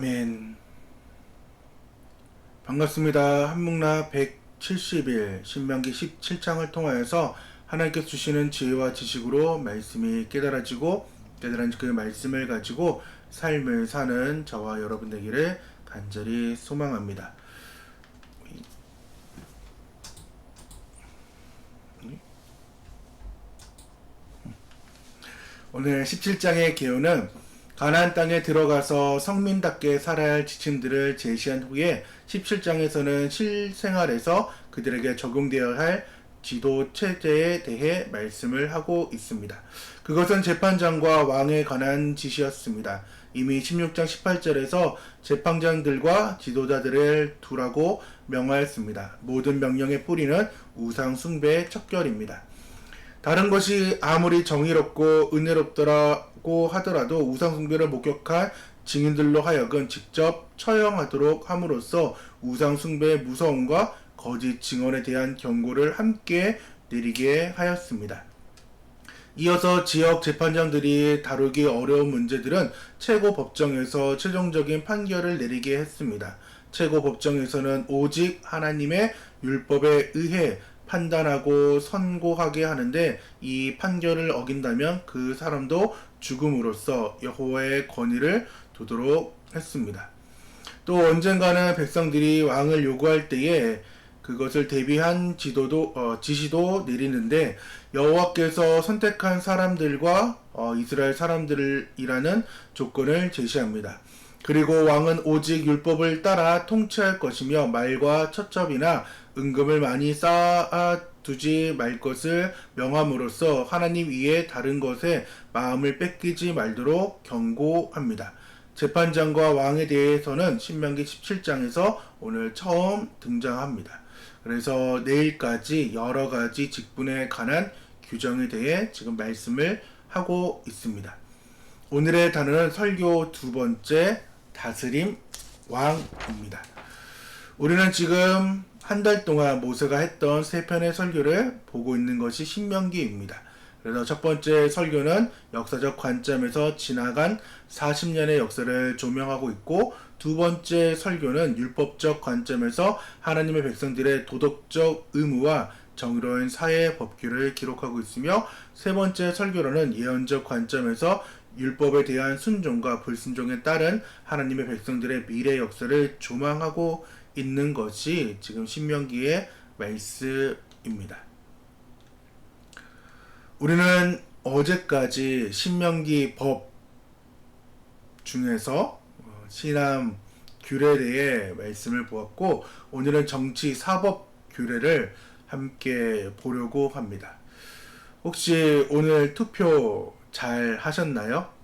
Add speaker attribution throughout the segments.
Speaker 1: 아멘. 반갑습니다. 한묵나 170일 신명기 17장을 통하여서 하나님께서 주시는 지혜와 지식으로 말씀이 깨달아지고 깨달은 그 말씀을 가지고 삶을 사는 저와 여러분 되기를 간절히 소망합니다. 오늘 17장의 개요는 가나안 땅에 들어가서 성민답게 살아야 할 지침들을 제시한 후에 17장에서는 실생활에서 그들에게 적용되어야 할 지도 체제에 대해 말씀을 하고 있습니다. 그것은 재판장과 왕에 관한 지시였습니다. 이미 16장 18절에서 재판장들과 지도자들을 두라고 명하였습니다. 모든 명령의 뿌리는 우상 숭배의 척결입니다. 다른 것이 아무리 정의롭고 은혜롭더라 고 하더라도 우상 숭배를 목격한 증인들로 하여금 직접 처형하도록 함으로써 우상 숭배의 무서움과 거짓 증언에 대한 경고를 함께 내리게 하였습니다. 이어서 지역 재판장들이 다루기 어려운 문제들은 최고 법정에서 최종적인 판결을 내리게 했습니다. 최고 법정에서는 오직 하나님의 율법에 의해 판단하고 선고하게 하는데 이 판결을 어긴다면 그 사람도 죽음으로써 여호와의 권위를 두도록 했습니다. 또 언젠가는 백성들이 왕을 요구할 때에 그것을 대비한 지도도 어, 지시도 내리는데 여호와께서 선택한 사람들과 어, 이스라엘 사람들이라는 조건을 제시합니다. 그리고 왕은 오직 율법을 따라 통치할 것이며 말과 첩첩이나 은금을 많이 쌓아 두지 말 것을 명함으로써 하나님 위에 다른 것에 마음을 뺏기지 말도록 경고합니다. 재판장과 왕에 대해서는 신명기 17장에서 오늘 처음 등장합니다. 그래서 내일까지 여러 가지 직분에 관한 규정에 대해 지금 말씀을 하고 있습니다. 오늘의 단어는 설교 두 번째 다스림 왕입니다. 우리는 지금 한 달 동안 모세가 했던 세 편의 설교를 보고 있는 것이 신명기입니다. 그래서 첫 번째 설교는 역사적 관점에서 지나간 40년의 역사를 조명하고 있고 두 번째 설교는 율법적 관점에서 하나님의 백성들의 도덕적 의무와 정의로운 사회 법규를 기록하고 있으며 세 번째 설교로는 예언적 관점에서 율법에 대한 순종과 불순종에 따른 하나님의 백성들의 미래 역사를 조망하고 있는 것이 지금 신명기의 말씀입니다. 우리는 어제까지 신명기 법 중에서 어, 신함 규례에 대해 말씀을 보았고 오늘은 정치 사법 규례를 함께 보려고 합니다. 혹시 오늘 투표 잘 하셨나요?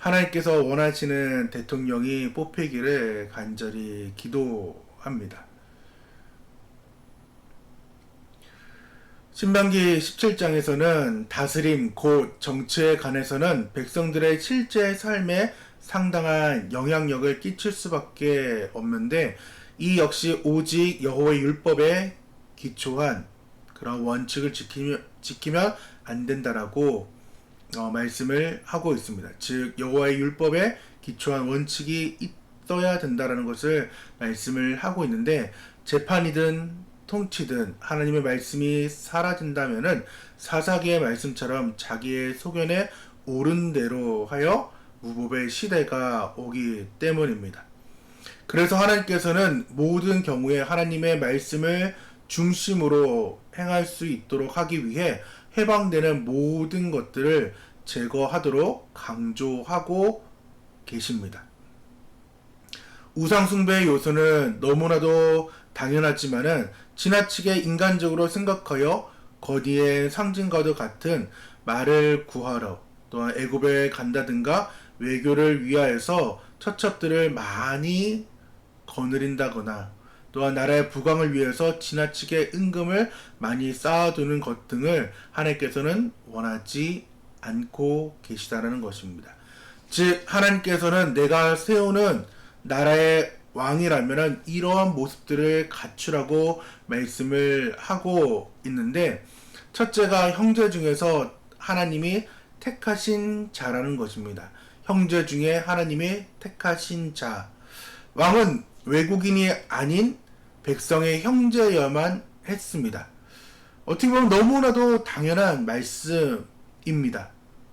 Speaker 1: 하나님께서 원하시는 대통령이 뽑히기를 간절히 기도합니다. 신명기 17장에서는 다스림 곧 정치에 관해서는 백성들의 실제 삶에 상당한 영향력을 끼칠 수밖에 없는데 이 역시 오직 여호와의 율법에 기초한 그런 원칙을 지키면, 지키면 안 된다라고 어, 말씀을 하고 있습니다. 즉 여호와의 율법에 기초한 원칙이 있어야 된다라는 것을 말씀을 하고 있는데 재판이든 통치든 하나님의 말씀이 사라진다면은 사사기의 말씀처럼 자기의 소견에 옳은 대로 하여 무법의 시대가 오기 때문입니다. 그래서 하나님께서는 모든 경우에 하나님의 말씀을 중심으로 행할 수 있도록 하기 위해 해방되는 모든 것들을 제거하도록 강조하고 계십니다. 우상숭배의 요소는 너무나도 당연하지만은 지나치게 인간적으로 생각하여 거디의 상징과도 같은 말을 구하러 또한 애굽에 간다든가 외교를 위하여서 처첩들을 많이 거느린다거나 또한 나라의 부강을 위해서 지나치게 은금을 많이 쌓아두는 것 등을 하나님께서는 원하지 않고 계시다라는 것입니다. 즉 하나님께서는 내가 세우는 나라의 왕이라면 이러한 모습들을 갖추라고 말씀을 하고 있는데 첫째가 형제 중에서 하나님이 택하신 자라는 것입니다. 형제 중에 하나님이 택하신 자. 왕은 외국인이 아닌 백성의 형제여만 했습니다. 어떻게 보면 너무나도 당연한 말씀입니다.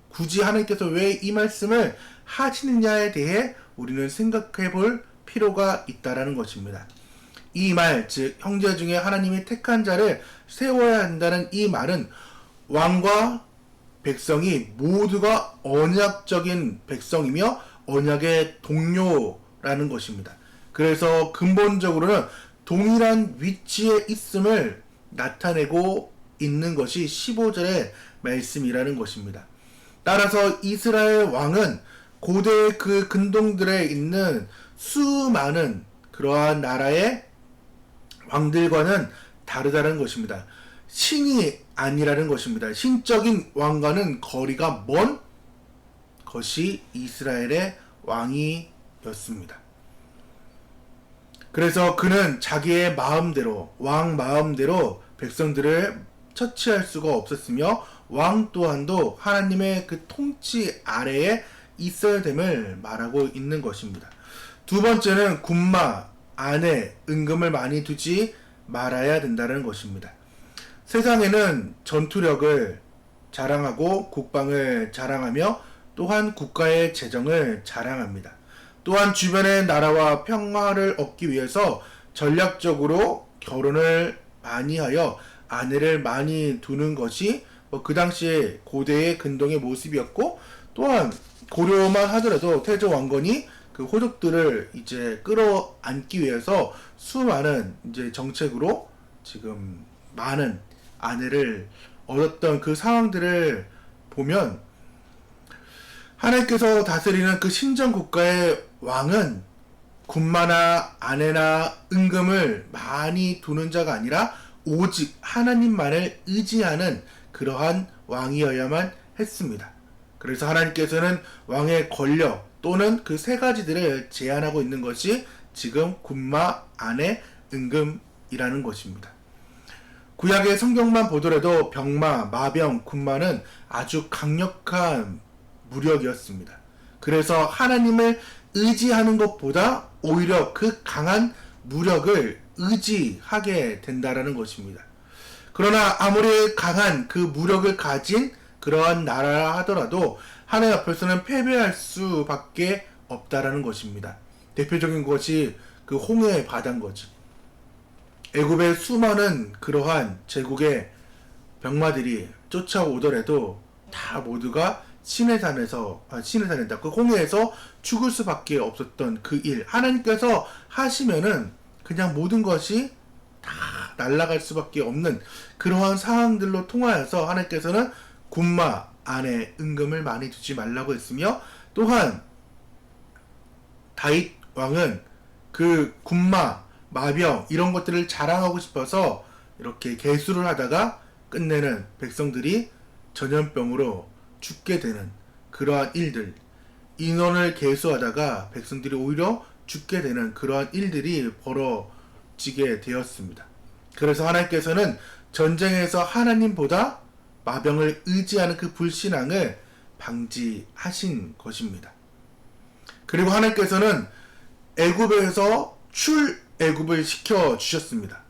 Speaker 1: 굳이 하나님께서 왜 이 말씀을 하시느냐에 대해 우리는 생각해 볼 필요가 있다라는 것입니다. 이 말, 즉 형제 중에 하나님이 택한 자를 세워야 한다는 이 말은 왕과 백성이 모두가 언약적인 백성이며 언약의 동료라는 것입니다. 그래서 근본적으로는 동일한 위치에 있음을 나타내고 있는 것이 15절의 말씀이라는 것입니다. 따라서 이스라엘 왕은 고대 그 근동들에 있는 수많은 그러한 나라의 왕들과는 다르다는 것입니다. 신이 아니라는 것입니다. 신적인 왕과는 거리가 먼 것이 이스라엘의 왕이었습니다. 그래서 그는 자기의 마음대로 왕 마음대로 백성들을 처치할 수가 없었으며 왕 또한도 하나님의 그 통치 아래에 있어야 됨을 말하고 있는 것입니다. 두 번째는 군마 안에 은금을 많이 두지 말아야 된다는 것입니다. 세상에는 전투력을 자랑하고 국방을 자랑하며 또한 국가의 재정을 자랑합니다. 또한 주변의 나라와 평화를 얻기 위해서 전략적으로 결혼을 많이 하여 아내를 많이 두는 것이 뭐 그 당시에 고대의 근동의 모습이었고 또한 고려만 하더라도 태조 왕건이 그 호족들을 이제 끌어안기 위해서 수많은 이제 정책으로 지금 많은 아내를 얻었던 그 상황들을 보면 하나님께서 다스리는 그 신정 국가의 왕은 군마나 아내나 은금을 많이 두는 자가 아니라 오직 하나님만을 의지하는 그러한 왕이어야만 했습니다. 그래서 하나님께서는 왕의 권력 또는 그 세 가지들을 제한하고 있는 것이 지금 군마, 아내, 은금이라는 것입니다. 구약의 성경만 보더라도 병마, 마병, 군마는 아주 강력한 무력이었습니다. 그래서 하나님을 의지하는 것보다 오히려 그 강한 무력을 의지하게 된다라는 것입니다. 그러나 아무리 강한 그 무력을 가진 그러한 나라라 하더라도 하나님 앞에서는 패배할 수밖에 없다라는 것입니다. 대표적인 것이 그 홍해의 바다인 거죠. 애굽의 수많은 그러한 제국의 병마들이 쫓아오더라도 다 모두가 시내산에서 아, 시내산이다 그 홍해에서 죽을 수밖에 없었던 그 일. 하나님께서 하시면은 그냥 모든 것이 다 날아갈 수밖에 없는 그러한 상황들로 통하여서 하나님께서는 군마 안에 은금을 많이 두지 말라고 했으며 또한 다윗 왕은 그 군마 마병 이런 것들을 자랑하고 싶어서 이렇게 개수를 하다가 끝내는 백성들이 전염병으로 죽게 되는 그러한 일들 인원을 개수하다가 백성들이 오히려 죽게 되는 그러한 일들이 벌어지게 되었습니다. 그래서 하나님께서는 전쟁에서 하나님보다 마병을 의지하는 그 불신앙을 방지하신 것입니다. 그리고 하나님께서는 애굽에서 출애굽을 시켜 주셨습니다.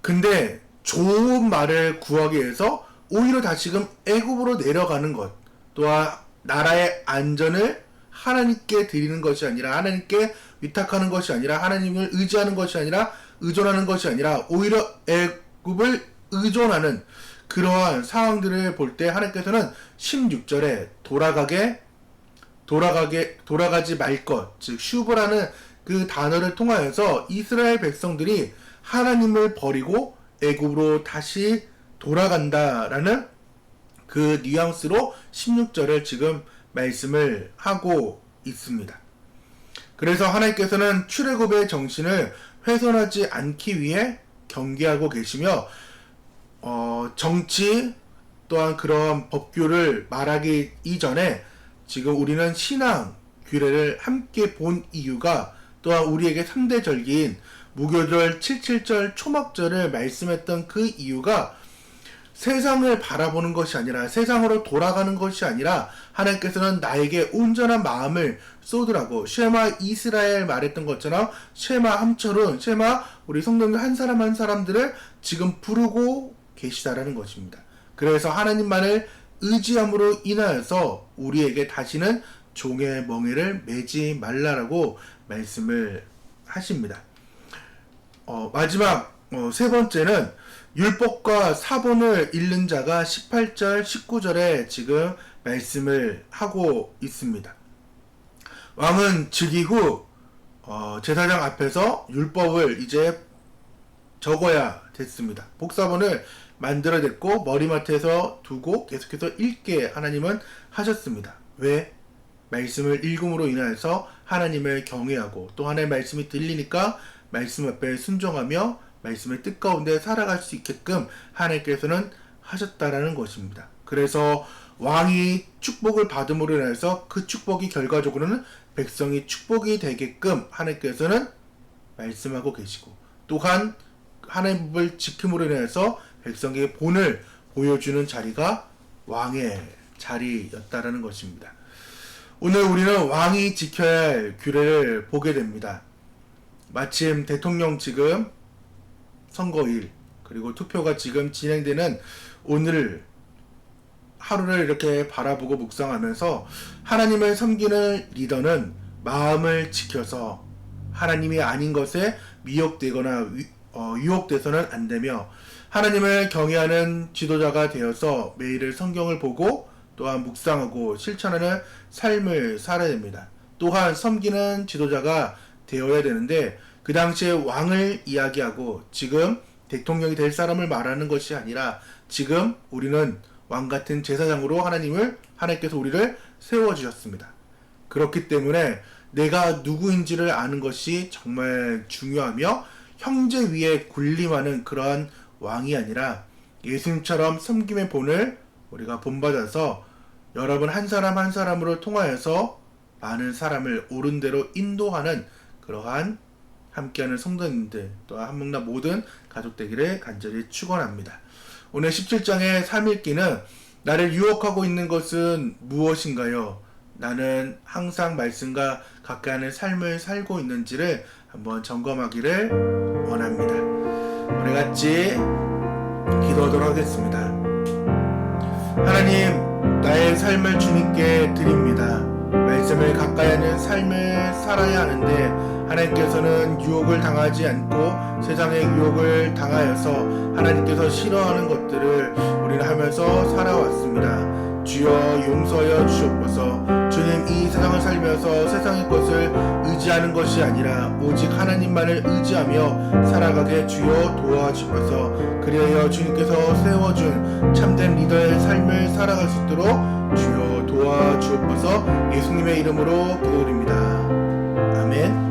Speaker 1: 근데 좋은 말을 구하기 위해서 오히려 다시금 애굽으로 내려가는 것 또한 나라의 안전을 하나님께 드리는 것이 아니라 하나님께 위탁하는 것이 아니라 하나님을 의지하는 것이 아니라 의존하는 것이 아니라 오히려 애굽을 의존하는 그러한 상황들을 볼 때 하나님께서는 16절에 돌아가게 돌아가게 돌아가지 말 것, 즉 슈브라는 그 단어를 통하여서 이스라엘 백성들이 하나님을 버리고 애굽으로 다시 돌아간다라는 그 뉘앙스로 16절을 지금 말씀을 하고 있습니다. 그래서 하나님께서는 출애굽의 정신을 훼손하지 않기 위해 경계하고 계시며 어, 정치 또한 그런 법규를 말하기 이전에 지금 우리는 신앙 규례를 함께 본 이유가 또한 우리에게 3대 절기인 무교절 77절 초막절을 말씀했던 그 이유가 세상을 바라보는 것이 아니라 세상으로 돌아가는 것이 아니라 하나님께서는 나에게 온전한 마음을 쏟으라고 쉐마 이스라엘 말했던 것처럼 쉐마 함철은 쉐마 우리 성도들 한 사람 한 사람들을 지금 부르고 계시다라는 것입니다. 그래서 하나님만을 의지함으로 인하여서 우리에게 다시는 종의 멍에를 매지 말라라고 말씀을 하십니다. 어, 마지막 어, 세 번째는 율법과 사본을 읽는 자가 18절, 19절에 지금 말씀을 하고 있습니다. 왕은 즉위 후 어, 제사장 앞에서 율법을 이제 적어야 됐습니다. 복사본을 만들어냈고 머리맡에서 두고 계속해서 읽게 하나님은 하셨습니다. 왜? 말씀을 읽음으로 인하여서 하나님을 경외하고 또 하나님의 말씀이 들리니까 말씀 앞에 순종하며 말씀의 뜻 가운데 살아갈 수 있게끔 하나님께서는 하셨다라는 것입니다. 그래서 왕이 축복을 받음으로 인해서 그 축복이 결과적으로는 백성이 축복이 되게끔 하나님께서는 말씀하고 계시고 또한 하나님의 법을 지킴으로 인해서 백성에게 본을 보여주는 자리가 왕의 자리였다라는 것입니다. 오늘 우리는 왕이 지켜야 할 규례를 보게 됩니다. 마침 대통령 지금 선거일 그리고 투표가 지금 진행되는 오늘 하루를 이렇게 바라보고 묵상하면서 하나님을 섬기는 리더는 마음을 지켜서 하나님이 아닌 것에 미혹되거나 위- 어, 유혹돼서는 안 되며 하나님을 경외하는 지도자가 되어서 매일을 성경을 보고 또한 묵상하고 실천하는 삶을 살아야 됩니다. 또한 섬기는 지도자가 되어야 되는데 그 당시에 왕을 이야기하고 지금 대통령이 될 사람을 말하는 것이 아니라 지금 우리는 왕 같은 제사장으로 하나님을 하나님께서 우리를 세워 주셨습니다. 그렇기 때문에 내가 누구인지를 아는 것이 정말 중요하며 형제 위에 군림하는 그러한 왕이 아니라 예수님처럼 섬김의 본을 우리가 본받아서 여러분 한 사람 한 사람으로 통하여서 많은 사람을 옳은 대로 인도하는 그러한 함께하는 성도님들 또 한목나 모든 가족 되기를 간절히 축원합니다. 오늘 17장의 3읽기는 나를 유혹하고 있는 것은 무엇인가요? 나는 항상 말씀과 가까이하는 삶을 살고 있는지를 한번 점검하기를 원합니다. 우리 같이 기도하도록 하겠습니다. 하나님, 나의 삶을 주님께 드립니다. 말씀을 가까이하는 삶을 살아야 하는데 하나님께서는 유혹을 당하지 않고 세상의 유혹을 당하여서 하나님께서 싫어하는 것들을 우리는 하면서 살아왔습니다. 주여 용서하여 주옵소서. 주님 이 세상을 살면서 세상의 것을 의지하는 것이 아니라 오직 하나님만을 의지하며 살아가게 주여 도와주옵소서. 그리하여 주님께서 세워준 참된 리더의 삶을 살아갈 수 있도록 주여 도와주옵소서. 예수님의 이름으로 기도드립니다. 아멘.